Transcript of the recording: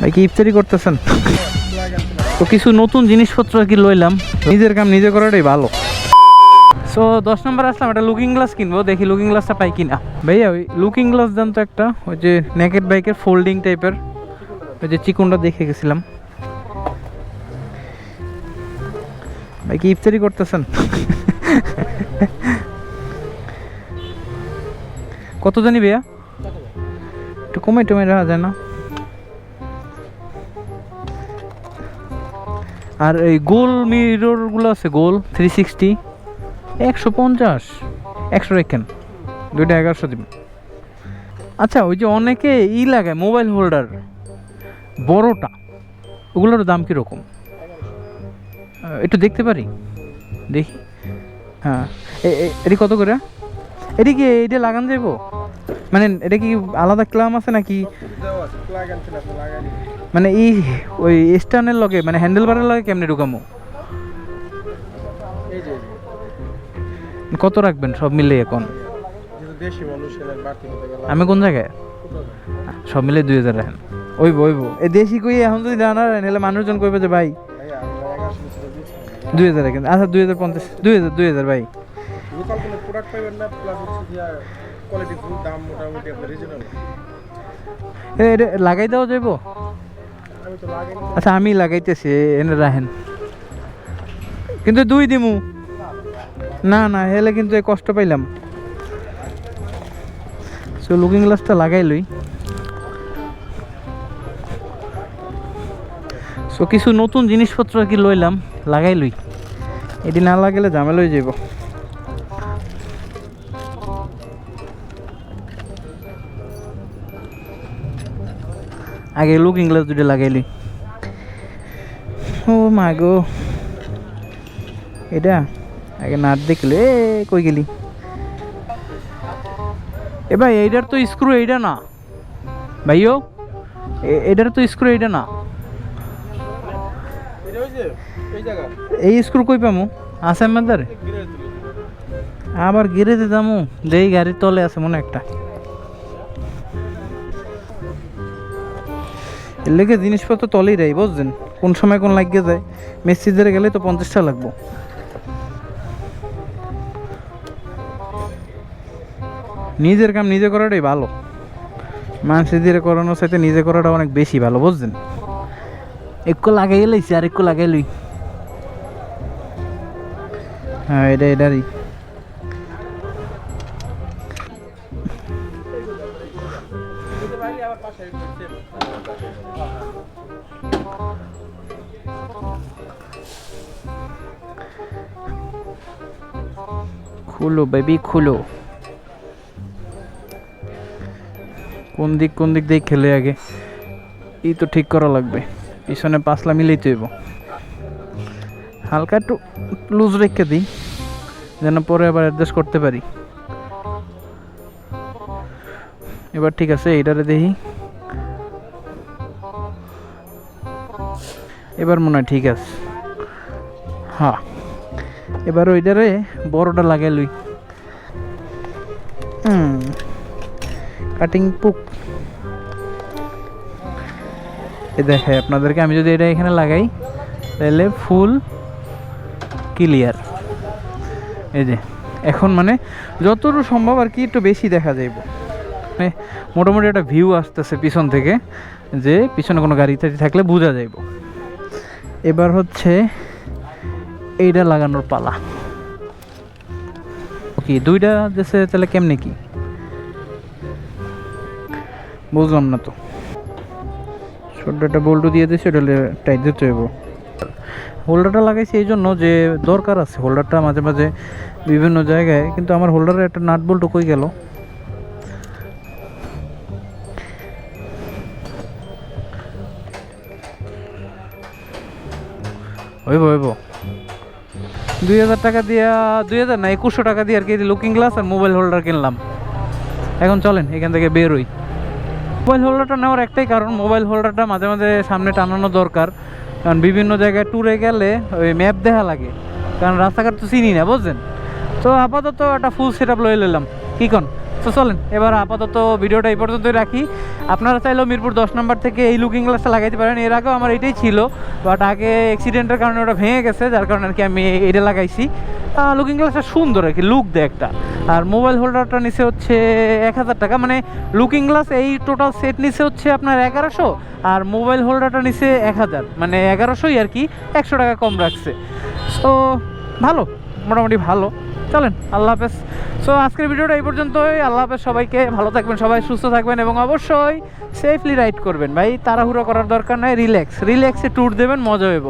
ভাই কি ইফতারি করতেছেন? তো কিছু নতুন জিনিসপত্র কি লইলাম? নিজের কাম নিজে করাটাই ভালো। সো দশ নম্বর আসলাম একটা লুকিং গ্লাস কিনবো দেখি লুকিং গ্লাসটা পাই কিনা। ভাইয়া ওই লুকিং গ্লাস দাম তো একটা ওই যে নেকেট বাইকের ফোল্ডিং টাইপের ওই যে চিকনটা দেখে গেছিলাম। ভাই কি ইফতারি করতেছেন? কত জানি ভাইয়া? একটু কমে টমে রাখা যায় না? আর এই গোল মিররগুলো আছে, গোল থ্রি সিক্সটি একশো পঞ্চাশ, একশো রেখেন, দুইটা এগারোশো দিবেন। আচ্ছা ওই যে অনেকে ই লাগায় মোবাইল হোল্ডার বড়টা, ওগুলোর দাম কীরকম? একটু দেখতে পারি, দেখি। হ্যাঁ এটি কত করে? এটি কি এটা লাগান যাইব? মানে এটা কি আলাদা ক্লাম আছে নাকি? মানে এই ওই স্টানের লগে মানে হ্যান্ডেল বারের লগে কেমনে ঢুকামো? কত রাখবেন সব মিলে এখন? আমি কোন জায়গায়? সব মিলে দুই হাজার রাখেন। ওইব ওইব। এই দেশি কই এখন যদি জানা নাহলে মানুষজন কইবে যে ভাই দুই হাজার রাখেন। আচ্ছা দুই হাজার পঞ্চাশ দুই হাজার দুই হাজার ভাই। কোয়ালিটি ফুল দাম মোটামুটি আপনার রিজনেবল এটা লাগাই দেওয়া যাইব? আচ্ছা আমি লাগাইতেছি এনে রাখেন। কিন্তু দুই দিমু। না না হেলে কিন্তু কষ্ট পাইলাম। সো লুকিং গ্লাসটা লাগাই লই। সো কিছু নতুন জিনিসপত্র আর কি লইলাম লাগাই লই। এটি না লাগালে ঝামেলা হয়ে যাব আগে লুকিং গ্লাস দুটো লাগাই লই ও মা গো। এটা? আগে নাট দেখলে কই গেলি? এ ভাই এইটার তো স্ক্রু এইটা না। ভাইও এটার তো স্ক্রু এইটা না। এই স্ক্রু কই পামু? আছে আমাদের? আবার গিরে দিতামু দেই গাড়ির তলে আছে মনে একটা। এর লেগে জিনিসপত্র তলেই রাই বুঝছেন? কোন সময় কোন লাগিয়ে যায় মেসিদের গেলে তো পঞ্চাশটা লাগবো। নিজের কাম নিজে করাটাই ভালো। মানুষের দিয়ে করানোর সাথে নিজে করাটা অনেক বেশি ভালো বুঝছেন? একটু লাগাই লইছি আর একটু লাগাই লই। হ্যাঁ এটা এটারই। খুলো বেবি খুলো কোন দিক কোন দিক দিয়ে খেলে আগে? এই তো ঠিক করা লাগবে। পিছনে পাঁচলা মিলেই তো হালকা একটু লুজ রেখে দিই, যেন পরে আবার অ্যাডজাস্ট করতে পারি। এবার ঠিক আছে, এইটারে দেখি। এবার মনে হয় ঠিক আছে। হ্যাঁ এবার ওইটারে বড়টা লাগাই লই। কাটিং পুক। এ দেখে, আপনাদেরকে আমি যদি এটা এখানে লাগাই, তাহলে ফুল ক্লিয়ার এই যে, এখন মানে যতটুকু সম্ভব আর কি একটু বেশি দেখা যাইব। মোটামুটি একটা ভিউ আসতেছে পিছন থেকে, যে পিছনে কোনো গাড়ি টাড়ি থাকলে বোঝা যাইব। এবার হচ্ছে এইটা লাগানোর পালা। কি দুইটা দেশে তাহলে কেমনে কি? বুঝলাম না তো। ছোট্ট একটা বল্টু দিয়ে দিয়েছে ওটা টাইট দিতে হইব। হোল্ডারটা লাগাইছি এই জন্য যে দরকার আছে। হোল্ডারটা মাঝে মাঝে বিভিন্ন জায়গায়, কিন্তু আমার হোল্ডারে একটা নাট বল্টু কই গেল? হইব হইব। দুই হাজার টাকা দিয়া, দুই হাজার না, একুশশো টাকা দিয়ে আর কি লুকিং গ্লাস আর মোবাইল হোল্ডার কিনলাম। এখন চলেন, এখান থেকে বেরোই। মোবাইল হোল্ডারটা নেওয়ার একটাই কারণ মোবাইল হোল্ডারটা মাঝে মাঝে সামনে টানানো দরকার। কারণ বিভিন্ন জায়গায় ট্যুরে গেলে ওই ম্যাপ দেখা লাগে। কারণ রাস্তাঘাট তো চিনি না, বুঝছেন? তো আপাতত একটা ফুল সেট আপ লয়ে নিলাম কী কন? তো চলেন, এবার আপাতত ভিডিওটা এই পর্যন্তই রাখি। আপনারা চাইলেও মিরপুর দশ নম্বর থেকে এই লুকিং গ্লাসটা লাগাইতে পারেন। এর আগেও আমার এটাই ছিল। বাট আগে অ্যাক্সিডেন্টের কারণে ওটা ভেঙে গেছে, যার কারণে আর কি আমি এটা লাগাইছি। লুকিং গ্লাসটা সুন্দর আর কি লুক দেয় একটা। আর মোবাইল হোল্ডারটা নিচে হচ্ছে এক হাজার টাকা মানে লুকিং গ্লাস এই টোটাল সেট নিচে হচ্ছে আপনার এগারোশো, আর মোবাইল হোল্ডারটা নিচে এক হাজার মানে এগারোশোই আর কি একশো টাকা কম রাখছে। সো ভালো। মোটামুটি ভালো। চলেন, আল্লাহ হাফেজ। সো আজকের ভিডিওটা এই পর্যন্তই। আল্লাহ হাফেজ সবাইকে, ভালো থাকবেন সবাই, সুস্থ থাকবেন এবং অবশ্যই সেফলি রাইড করবেন। ভাই, তাড়াহুড়ো করার দরকার নাই রিল্যাক্স রিল্যাক্সে ট্যুর দেবেন, মজা হইব।